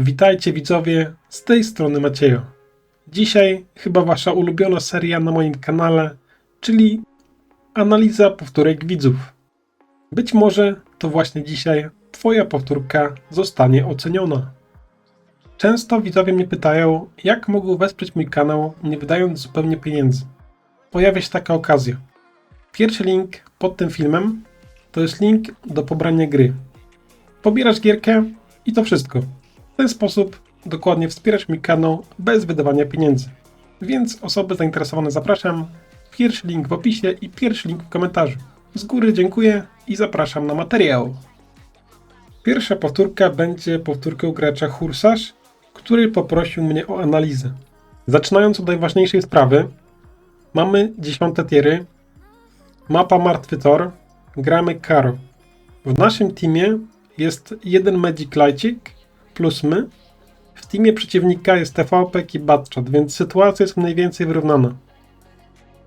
Witajcie widzowie, z tej strony Maciejo. Dzisiaj chyba wasza ulubiona seria na moim kanale, czyli analiza powtórek widzów. Być może to właśnie dzisiaj twoja powtórka zostanie oceniona. Często widzowie mnie pytają, jak mogą wesprzeć mój kanał, nie wydając zupełnie pieniędzy. Pojawia się taka okazja. Pierwszy link pod tym filmem to jest link do pobrania gry. Pobierasz gierkę i to wszystko. Ten sposób dokładnie wspierasz mój kanał bez wydawania pieniędzy. Więc osoby zainteresowane zapraszam. Pierwszy link w opisie i pierwszy link w komentarzu. Z góry dziękuję i zapraszam na materiał. Pierwsza powtórka będzie powtórką gracza Hursarz, który poprosił mnie o analizę. Zaczynając od najważniejszej sprawy, mamy dziesiąte tiery, mapa Martwy Tor, gramy Karo. W naszym teamie jest jeden Magic Lightik plus my. W teamie przeciwnika jest TVP i Batchat, więc sytuacja jest mniej więcej wyrównana.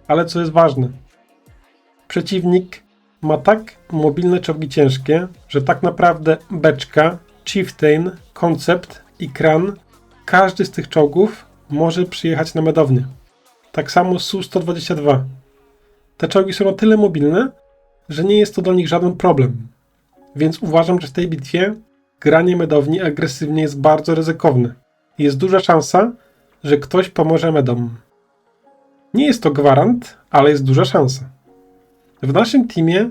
Ale co jest ważne, przeciwnik ma tak mobilne czołgi ciężkie, że tak naprawdę Beczka, Chieftain, Concept i Kran, każdy z tych czołgów może przyjechać na medownię. Tak samo Su-122. Te czołgi są na tyle mobilne, że nie jest to dla nich żaden problem. Więc uważam, że w tej bitwie granie medowni agresywnie jest bardzo ryzykowne. Jest duża szansa, że ktoś pomoże medom. Nie jest to gwarant, ale jest duża szansa. W naszym teamie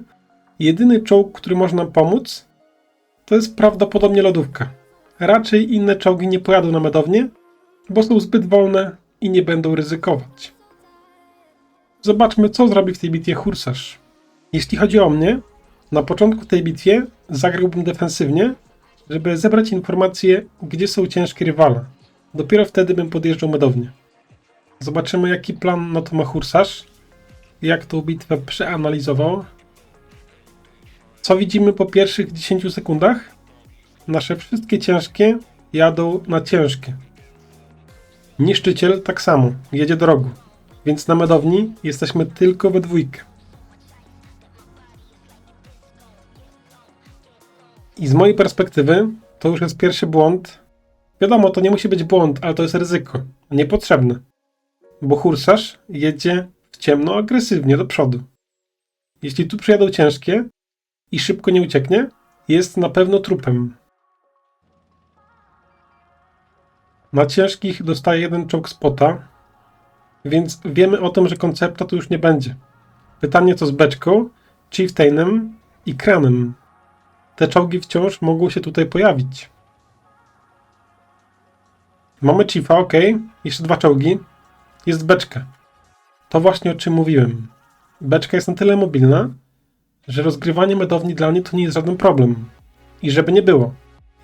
jedyny czołg, który może nam pomóc, to jest prawdopodobnie lodówka. Raczej inne czołgi nie pojadą na medownię, bo są zbyt wolne i nie będą ryzykować. Zobaczmy, co zrobi w tej bitwie Hursarz. Jeśli chodzi o mnie, na początku tej bitwie zagrałbym defensywnie, żeby zebrać informacje, gdzie są ciężkie rywale. Dopiero wtedy bym podjeżdżał medownie. Zobaczymy, jaki plan na to ma Hursarz, jak tą bitwę przeanalizował. Co widzimy po pierwszych 10 sekundach? Nasze wszystkie ciężkie jadą na ciężkie. Niszczyciel tak samo, jedzie do rogu, więc na medowni jesteśmy tylko we dwójkę. I z mojej perspektywy to już jest pierwszy błąd. Wiadomo, to nie musi być błąd, ale to jest ryzyko. Niepotrzebne. Bo hursarz jedzie w ciemno agresywnie do przodu. Jeśli tu przyjadą ciężkie i szybko nie ucieknie, jest na pewno trupem. Na ciężkich dostaje jeden czołg spota, więc wiemy o tym, że koncepta tu już nie będzie. Pytanie co z beczką, chieftainem i kranem te czołgi wciąż mogą się tutaj pojawić. Mamy Chiefa, ok. Jeszcze dwa czołgi. Jest beczka. To właśnie o czym mówiłem. Beczka jest na tyle mobilna, że rozgrywanie medowni dla mnie to nie jest żaden problem. I żeby nie było.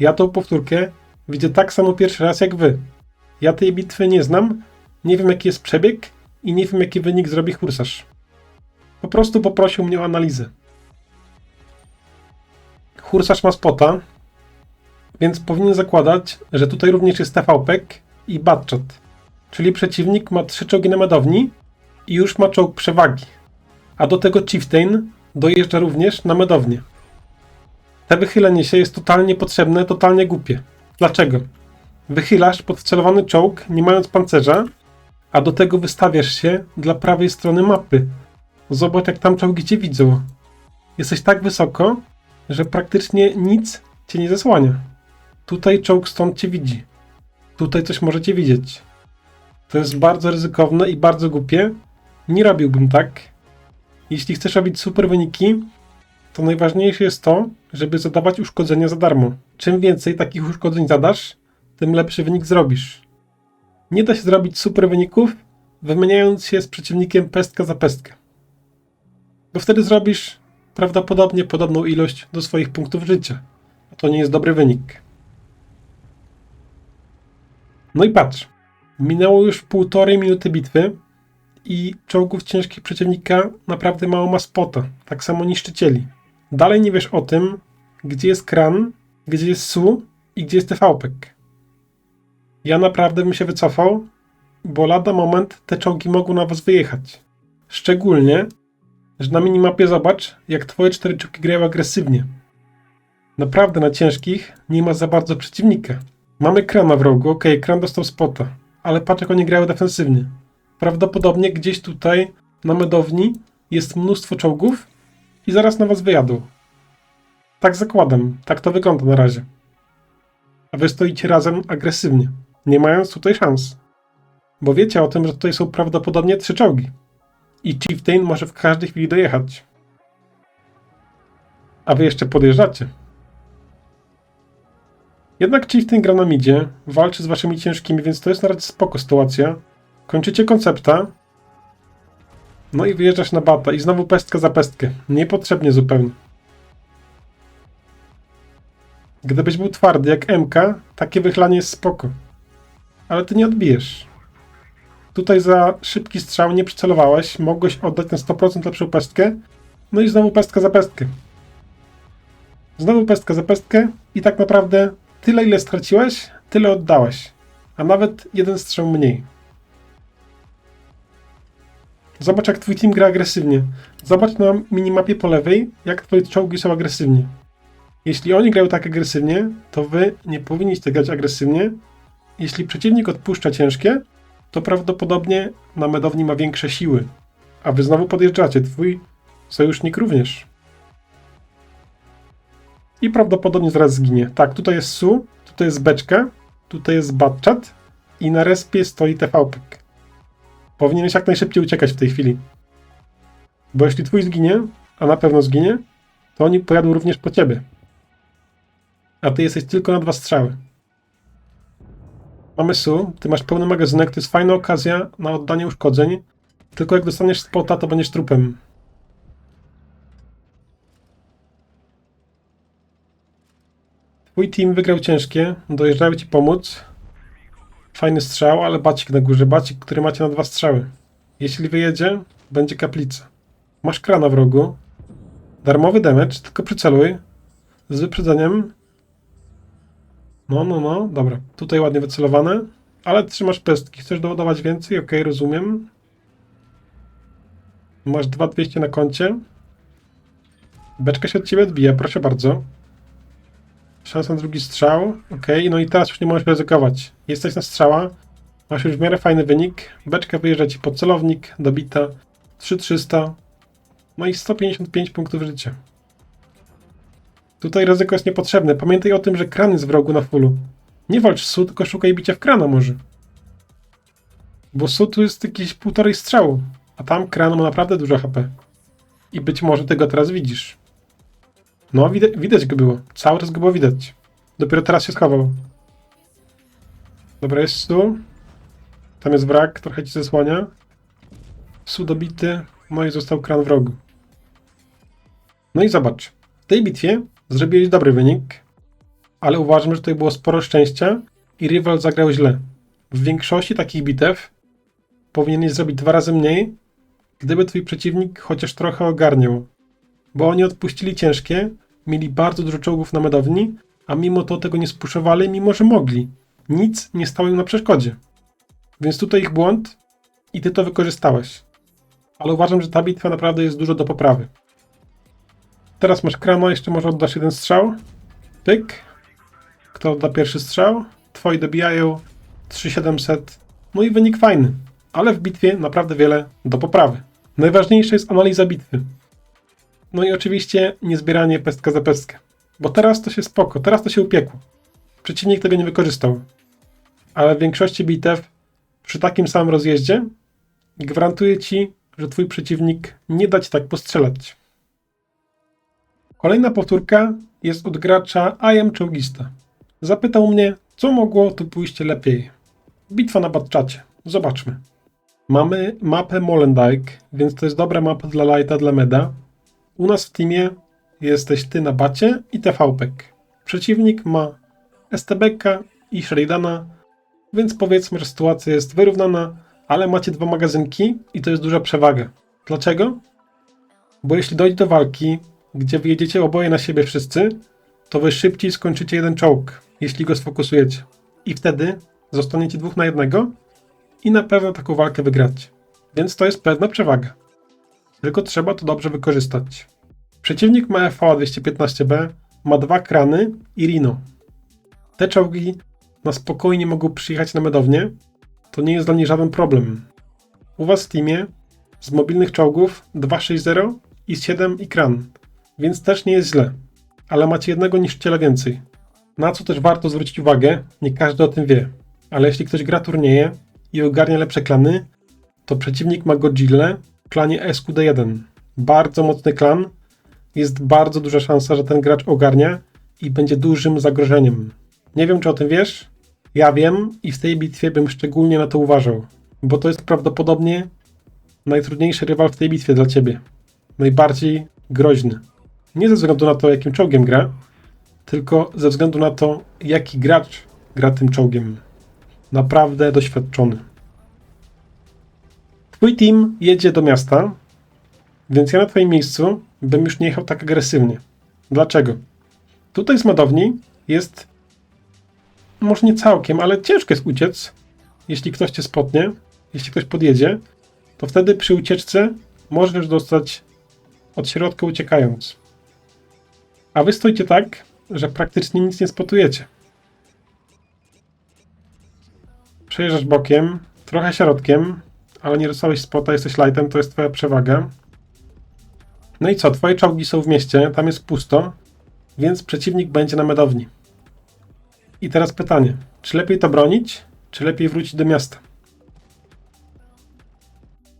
Ja tą powtórkę widzę tak samo pierwszy raz jak wy. Ja tej bitwy nie znam, nie wiem jaki jest przebieg i nie wiem jaki wynik zrobi hursarz. Po prostu poprosił mnie o analizę. Hursarz ma spota, więc powinien zakładać, że tutaj również jest TVP i Batchat. Czyli przeciwnik ma trzy czołgi na medowni i już ma czołg przewagi. A do tego Chieftain dojeżdża również na medownię. Te wychylenie się jest totalnie potrzebne, totalnie głupie. Dlaczego? Wychylasz podcelowany czołg, nie mając pancerza, a do tego wystawiasz się dla prawej strony mapy. Zobacz, jak tam czołgi cię widzą. Jesteś tak wysoko, że praktycznie nic cię nie zasłania. Tutaj czołg stąd cię widzi. Tutaj coś możecie widzieć. To jest bardzo ryzykowne i bardzo głupie. Nie robiłbym tak. Jeśli chcesz robić super wyniki, to najważniejsze jest to, żeby zadawać uszkodzenia za darmo. Czym więcej takich uszkodzeń zadasz, tym lepszy wynik zrobisz. Nie da się zrobić super wyników, wymieniając się z przeciwnikiem pestka za pestkę. Bo wtedy zrobisz prawdopodobnie podobną ilość do swoich punktów życia. A to nie jest dobry wynik. No i patrz. Minęło już półtorej minuty bitwy i czołgów ciężkich przeciwnika naprawdę mało ma spota. Tak samo niszczycieli. Dalej nie wiesz o tym, gdzie jest kran, gdzie jest SU i gdzie jest TVP. Ja naprawdę bym się wycofał, bo lada moment te czołgi mogą na was wyjechać. Szczególnie, że na minimapie zobacz, jak twoje cztery czołgi grają agresywnie. Naprawdę na ciężkich nie ma za bardzo przeciwnika. Mamy krana w rogu, okej, kran dostał spota, ale patrz jak oni grają defensywnie. Prawdopodobnie gdzieś tutaj na medowni jest mnóstwo czołgów i zaraz na was wyjadą. Tak zakładam, tak to wygląda na razie. A wy stoicie razem agresywnie, nie mając tutaj szans. Bo wiecie o tym, że tutaj są prawdopodobnie trzy czołgi. I Chieftain może w każdej chwili dojechać. A wy jeszcze podjeżdżacie. Jednak Chieftain gra na midzie, walczy z waszymi ciężkimi, więc to jest na razie spoko sytuacja. Kończycie koncepta. No i wyjeżdżasz na bata i znowu pestka za pestkę. Niepotrzebnie zupełnie. Gdybyś był twardy jak MK, takie wychlanie jest spoko. Ale ty nie odbijesz. Tutaj za szybki strzał nie przycelowałeś, mogłeś oddać na 100% lepszą pestkę. No i znowu pestka za pestkę. Znowu pestka za pestkę i tak naprawdę tyle ile straciłeś, tyle oddałeś. A nawet jeden strzał mniej. Zobacz jak twój team gra agresywnie. Zobacz na minimapie po lewej, jak twoje czołgi są agresywnie. Jeśli oni grają tak agresywnie, to wy nie powinniście grać agresywnie. Jeśli przeciwnik odpuszcza ciężkie, to prawdopodobnie na medowni ma większe siły. A wy znowu podjeżdżacie, twój sojusznik również. I prawdopodobnie zaraz zginie. Tak, tutaj jest Su, tutaj jest Beczka, tutaj jest Batchat i na respie stoi TVP. Powinieneś jak najszybciej uciekać w tej chwili. Bo jeśli twój zginie, a na pewno zginie, to oni pojadą również po ciebie. A ty jesteś tylko na dwa strzały. Mamy Su, ty masz pełny magazynek, to jest fajna okazja na oddanie uszkodzeń. Tylko jak dostaniesz spota, to będziesz trupem. Twój team wygrał ciężkie, dojeżdżają ci pomóc. Fajny strzał, ale bacik na górze, bacik, który macie na dwa strzały. Jeśli wyjedzie, będzie kaplica. Masz krana w rogu. Darmowy damage, tylko przyceluj. Z wyprzedzeniem. No, no, no, dobra. Tutaj ładnie wycelowane. Ale trzymasz pestki. Chcesz doładować więcej? Okej, rozumiem. Masz 2200 na koncie. Beczka się od ciebie odbija, proszę bardzo. Szansa na drugi strzał. Ok, no i teraz już nie możesz ryzykować. Jesteś na strzała. Masz już w miarę fajny wynik. Beczka wyjeżdża ci pod celownik, dobita. 3300. No i 155 punktów życia. Tutaj ryzyko jest niepotrzebne. Pamiętaj o tym, że kran jest w rogu na fullu. Nie walcz su, tylko szukaj bicia w krana może. Bo su tu jest jakieś półtorej strzału, a tam kran ma naprawdę dużo HP. I być może tego teraz widzisz. No, widać, widać go było. Cały czas go było widać. Dopiero teraz się schował. Dobra, jest Su. Tam jest wrak, trochę ci zasłania. Su dobity, no i został kran w rogu. No i zobacz. W tej bitwie zrobiłeś dobry wynik, ale uważam, że tutaj było sporo szczęścia i rywal zagrał źle. W większości takich bitew powinieneś zrobić dwa razy mniej, gdyby twój przeciwnik chociaż trochę ogarniał. Bo oni odpuścili ciężkie, mieli bardzo dużo czołgów na medowni, a mimo to tego nie spuszowali, mimo że mogli. Nic nie stało im na przeszkodzie. Więc tutaj ich błąd i ty to wykorzystałeś. Ale uważam, że ta bitwa naprawdę jest dużo do poprawy. Teraz masz krano, jeszcze może oddasz jeden strzał. Pyk. Kto odda pierwszy strzał? Twoi dobijają 3700. No i wynik fajny. Ale w bitwie naprawdę wiele do poprawy. Najważniejsza jest analiza bitwy. No i oczywiście nie zbieranie pestka za pestkę. Bo teraz to się spoko, teraz to się upiekło. Przeciwnik tego nie wykorzystał. Ale w większości bitew przy takim samym rozjeździe gwarantuję ci, że twój przeciwnik nie da ci tak postrzelać. Kolejna powtórka jest od gracza am czołgista. Zapytał mnie, co mogło tu pójść lepiej. Bitwa na Batczacie. Zobaczmy. Mamy mapę Molendyke, więc to jest dobra mapa dla Lighta, dla Meda. U nas w teamie jesteś ty na bacie i TVPek. Przeciwnik ma STBK i Sheridana, więc powiedzmy, że sytuacja jest wyrównana, ale macie dwa magazynki i to jest duża przewaga. Dlaczego? Bo jeśli dojdzie do walki, gdzie wyjedziecie oboje na siebie wszyscy, to wy szybciej skończycie jeden czołg, jeśli go sfokusujecie. I wtedy zostaniecie dwóch na jednego i na pewno taką walkę wygracie. Więc to jest pewna przewaga. Tylko trzeba to dobrze wykorzystać. Przeciwnik ma FA 215B, ma dwa krany i Rino. Te czołgi na spokojnie mogą przyjechać na medownię, to nie jest dla nich żaden problem. U was w teamie z mobilnych czołgów 260 i 7 i kran, więc też nie jest źle, ale macie jednego niszczyciela więcej. Na co też warto zwrócić uwagę, nie każdy o tym wie, ale jeśli ktoś gra turnieje i ogarnia lepsze klany, to przeciwnik ma Godzilla w klanie SQD1. Bardzo mocny klan, jest bardzo duża szansa, że ten gracz ogarnia i będzie dużym zagrożeniem. Nie wiem, czy o tym wiesz? Ja wiem i w tej bitwie bym szczególnie na to uważał, bo to jest prawdopodobnie najtrudniejszy rywal w tej bitwie dla ciebie. Najbardziej groźny. Nie ze względu na to, jakim czołgiem gra, tylko ze względu na to, jaki gracz gra tym czołgiem. Naprawdę doświadczony. Twój team jedzie do miasta, więc ja na twoim miejscu bym już nie jechał tak agresywnie. Dlaczego? Tutaj z modowni jest może nie całkiem, ale ciężko jest uciec, jeśli ktoś cię spotnie, jeśli ktoś podjedzie, to wtedy przy ucieczce możesz dostać od środka uciekając. A wy stoicie tak, że praktycznie nic nie spotujecie. Przejeżdżasz bokiem, trochę środkiem, ale nie dostałeś spota, jesteś lightem, to jest twoja przewaga. No i co, twoje czołgi są w mieście, tam jest pusto, więc przeciwnik będzie na medowni. I teraz pytanie, czy lepiej to bronić, czy lepiej wrócić do miasta?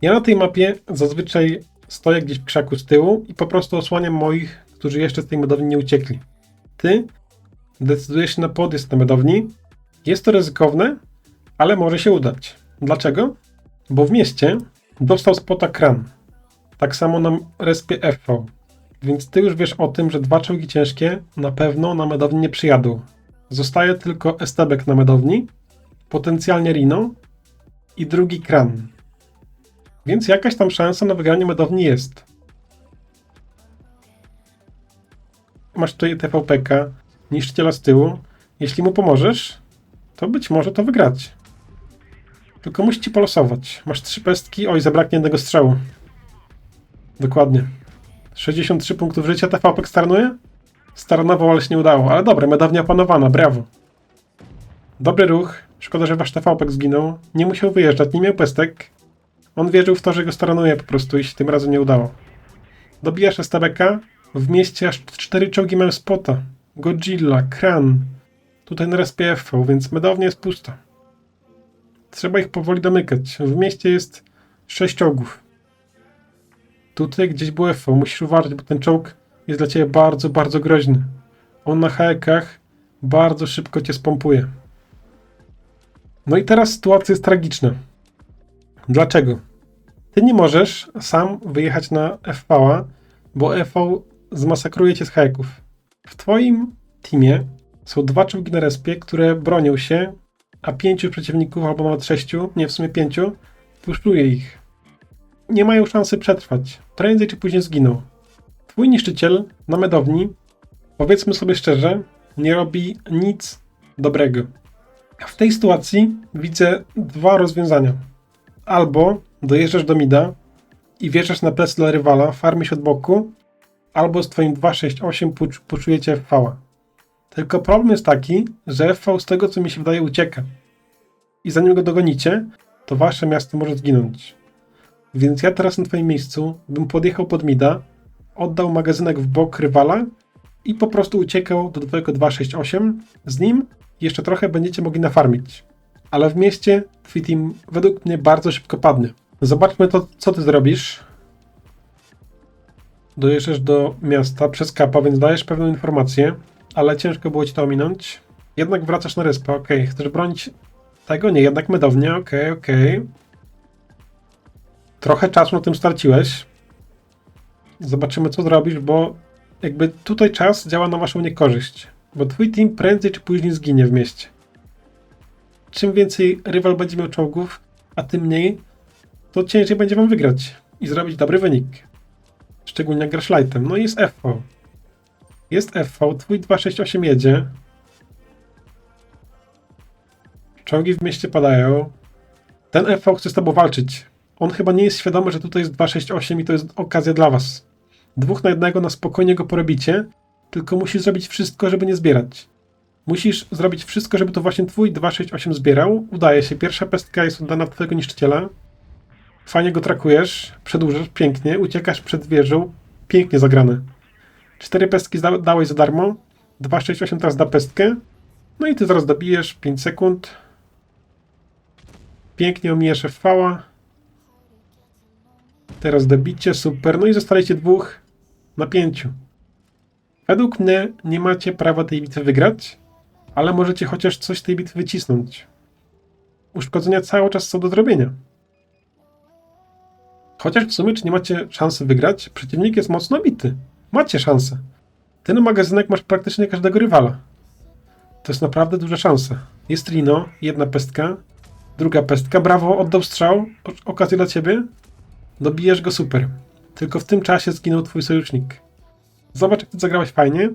Ja na tej mapie zazwyczaj stoję gdzieś w krzaku z tyłu i po prostu osłaniam moich, którzy jeszcze z tej medowni nie uciekli. Ty decydujesz się na podjazd na medowni. Jest to ryzykowne, ale może się udać. Dlaczego? Bo w mieście dostał spota kran. Tak samo na respie FV. Więc ty już wiesz o tym, że dwa czołgi ciężkie na pewno na medowni nie przyjadą. Zostaje tylko Estebek na medowni, potencjalnie Rino i drugi kran. Więc jakaś tam szansa na wygranie medowni jest. Masz tutaj TVPK, niszczyciela z tyłu. Jeśli mu pomożesz, to być może to wygrać. Tylko musi ci polosować. Masz trzy pestki, oj, zabraknie jednego strzału. Dokładnie. 63 punktów życia TVP starnuje? Staranował, ale się nie udało. Ale dobre, medownia opanowana, brawo. Dobry ruch. Szkoda, że wasz TVP zginął. Nie musiał wyjeżdżać, nie miał pestek. On wierzył w to, że go staranuje po prostu i się tym razem nie udało. Dobijasz STBK. W mieście aż cztery czołgi mają spota. Godzilla, Kran. Tutaj na respie FV, więc medownia jest pusta. Trzeba ich powoli domykać. W mieście jest sześć czołgów. Tutaj gdzieś było FV. Musisz uważać, bo ten czołg jest dla ciebie bardzo, bardzo groźny. On na hekach bardzo szybko cię spompuje. No i teraz sytuacja jest tragiczna. Dlaczego? Ty nie możesz sam wyjechać na FV, bo FV zmasakruje cię z haków. W twoim teamie są dwa czołgi na respie, które bronią się, a pięciu przeciwników, albo nawet sześciu, nie w sumie pięciu, puszczuje ich. Nie mają szansy przetrwać. Prędzej czy później zginą. Twój niszczyciel na medowni, powiedzmy sobie szczerze, nie robi nic dobrego. W tej sytuacji widzę dwa rozwiązania. Albo dojeżdżasz do mida i wjeżdżasz na plecy dla rywala, farmisz od boku, albo z twoim 268 poczujecie FV. Tylko problem jest taki, że FV z tego co mi się wydaje ucieka. I zanim go dogonicie, to wasze miasto może zginąć. Więc ja teraz na twoim miejscu bym podjechał pod mida, oddał magazynek w bok rywala i po prostu uciekał do twojego 268. Z nim jeszcze trochę będziecie mogli nafarmić. Ale w mieście twój team według mnie bardzo szybko padnie. Zobaczmy to, co ty zrobisz. Dojeżdżasz do miasta przez kapa, więc dajesz pewną informację, ale ciężko było ci to ominąć. Jednak wracasz na respę, ok. Chcesz bronić tego? Nie, jednak medownia, ok, ok. Trochę czasu na tym straciłeś. Zobaczymy, co zrobisz, bo jakby tutaj czas działa na waszą niekorzyść. Bo twój team prędzej czy później zginie w mieście. Czym więcej rywal będzie miał czołgów, a tym mniej, to ciężej będzie wam wygrać i zrobić dobry wynik. Szczególnie jak grasz lightem. No i jest FV. Jest FV, twój 268 jedzie. Czołgi w mieście padają. Ten FV chce z tobą walczyć. On chyba nie jest świadomy, że tutaj jest 268 i to jest okazja dla was. Dwóch na jednego na spokojnie go porobicie, tylko musi zrobić wszystko, żeby nie zbierać. Musisz zrobić wszystko, żeby to właśnie twój 268 zbierał. Udaje się. Pierwsza pestka jest oddana do twojego niszczyciela. Fajnie go trakujesz, przedłużasz, pięknie, uciekasz przed wieżą. Pięknie zagrane. Cztery pestki zda- dałeś za darmo. 268 teraz da pestkę. No i ty zaraz dobijesz. 5 sekund. Pięknie omijasz FV. Teraz dobicie, super. No i zostaliście dwóch na pięciu. Według mnie nie macie prawa tej bitwy wygrać, ale możecie chociaż coś z tej bitwy wycisnąć. Uszkodzenia cały czas są do zrobienia. Chociaż w sumie, czy nie macie szansy wygrać, przeciwnik jest mocno bity. Macie szansę. Ten magazynek masz praktycznie każdego rywala. To jest naprawdę duża szansa. Jest Rino, jedna pestka, druga pestka. Brawo, oddał strzał. Okazja dla ciebie. Dobijesz go super. Tylko w tym czasie zginął twój sojusznik. Zobacz, jak ty zagrałeś fajnie,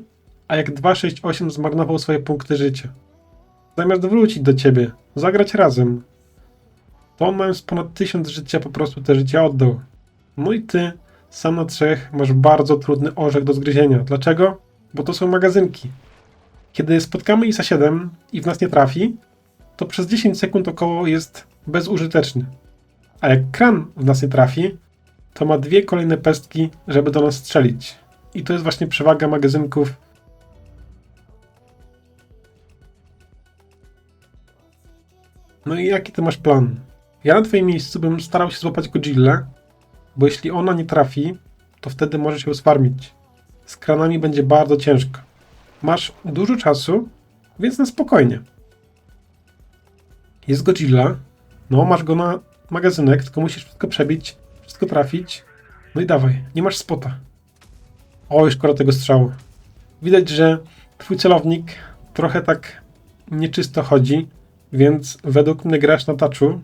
a jak 268 zmarnował swoje punkty życia. Zamiast wrócić do ciebie, zagrać razem, to on mając ponad 1000 życia po prostu te życie oddał. No i ty, sam na trzech, masz bardzo trudny orzech do zgryzienia. Dlaczego? Bo to są magazynki. Kiedy spotkamy ISA 7 i w nas nie trafi, to przez 10 sekund około jest bezużyteczny. A jak kran w nas nie trafi, to ma dwie kolejne pestki, żeby do nas strzelić. I to jest właśnie przewaga magazynków. No i jaki ty masz plan? Ja na twoim miejscu bym starał się złapać Godzillę, bo jeśli ona nie trafi, to wtedy możesz ją sfarmić. Z kranami będzie bardzo ciężko. Masz dużo czasu, więc na spokojnie. Jest Godzilla. No, masz go na magazynek, tylko musisz wszystko przebić, wszystko trafić. No i dawaj, nie masz spota. Oj, szkoda tego strzału. Widać, że twój celownik trochę tak nieczysto chodzi, więc według mnie grasz na touchu.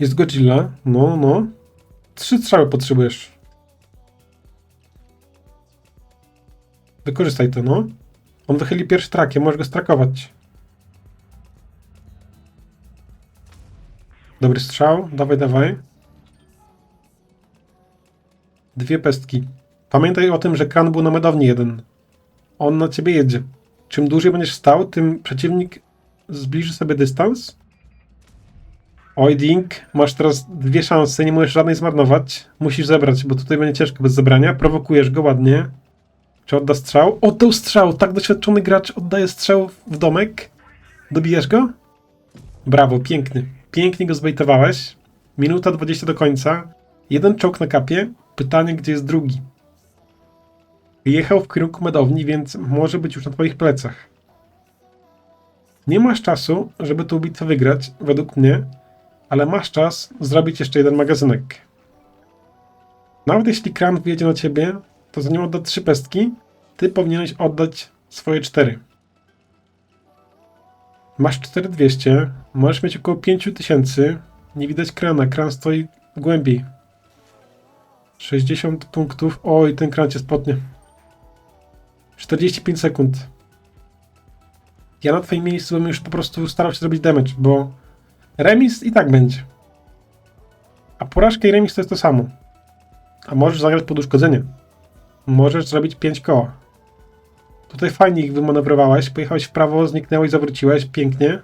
Jest Godzilla. No, no. Trzy strzały potrzebujesz. Wykorzystaj to, no. On wychyli pierwszy trakiem, możesz go strakować. Dobry strzał, dawaj, dawaj. Dwie pestki. Pamiętaj o tym, że kran był na medowni jeden. On na ciebie jedzie. Czym dłużej będziesz stał, tym przeciwnik zbliży sobie dystans. Oj, Dink, masz teraz dwie szanse, nie możesz żadnej zmarnować. Musisz zebrać, bo tutaj będzie ciężko bez zebrania. Prowokujesz go ładnie. Czy odda strzał? Oddał strzał! Tak doświadczony gracz oddaje strzał w domek. Dobijesz go? Brawo, piękny. Pięknie go zbejtowałeś. Minuta 20 do końca. Jeden czołg na kapie. Pytanie, gdzie jest drugi? Jechał w kierunku medowni, więc może być już na twoich plecach. Nie masz czasu, żeby tą bitwę wygrać, według mnie, ale masz czas zrobić jeszcze jeden magazynek. Nawet jeśli kran wjedzie na ciebie, to zanim odda trzy pestki, ty powinieneś oddać swoje cztery. Masz 4200, możesz mieć około 5000, nie widać krana, kran stoi głębiej. 60 punktów, oj, ten kran cię spotnie. 45 sekund. Ja na twoim miejscu bym już po prostu starał się zrobić damage, bo remis i tak będzie. A porażka i remis to jest to samo. A możesz zagrać pod uszkodzenie. Możesz zrobić 5 koła. Tutaj fajnie ich wymanewrowałeś. Pojechałeś w prawo, zniknęłeś, zawróciłeś. Pięknie.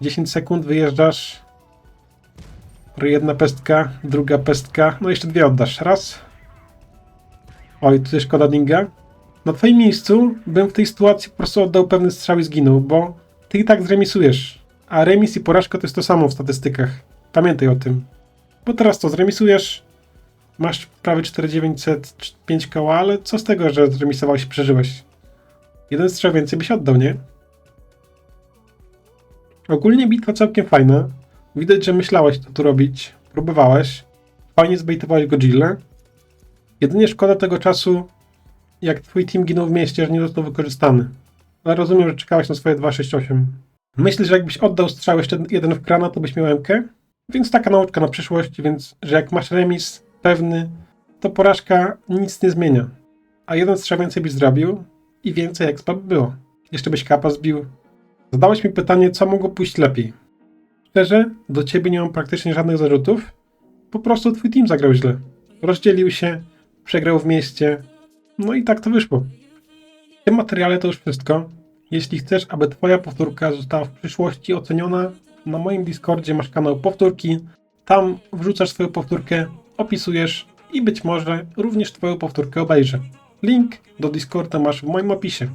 10 sekund, wyjeżdżasz. Jedna pestka, druga pestka. No jeszcze dwie oddasz. Raz. Oj, tutaj szkoda dinga. Na twoim miejscu bym w tej sytuacji po prostu oddał pewny strzał i zginął, bo ty i tak zremisujesz. A remis i porażka to jest to samo w statystykach. Pamiętaj o tym. Bo teraz to zremisujesz, masz prawie 4900, 5 koła, ale co z tego, że zremisowałeś i przeżyłeś? Jeden strzał więcej byś oddał, nie? Ogólnie bitwa całkiem fajna. Widać, że myślałeś, co tu robić. Próbowałeś. Fajnie zbejtowałeś Godzilla. Jedynie szkoda tego czasu, jak twój team ginął w mieście, że nie został wykorzystany. Ale rozumiem, że czekałeś na swoje 268. Myślę, że jakbyś oddał strzał jeszcze jeden w krana, to byś miał MK. Więc taka nauczka na przyszłość, więc, że jak masz remis pewny, to porażka nic nie zmienia. A jeden strzał więcej byś zrobił i więcej jak by było. Jeszcze byś kapa zbił. Zadałeś mi pytanie, co mogło pójść lepiej. Szczerze, do ciebie nie mam praktycznie żadnych zarzutów. Po prostu twój team zagrał źle. Rozdzielił się, przegrał w mieście. No i tak to wyszło. W tym materiale to już wszystko. Jeśli chcesz, aby Twoja powtórka została w przyszłości oceniona, na moim Discordzie masz kanał Powtórki. Tam wrzucasz swoją powtórkę, opisujesz i być może również Twoją powtórkę obejrzę. Link do Discorda masz w moim opisie.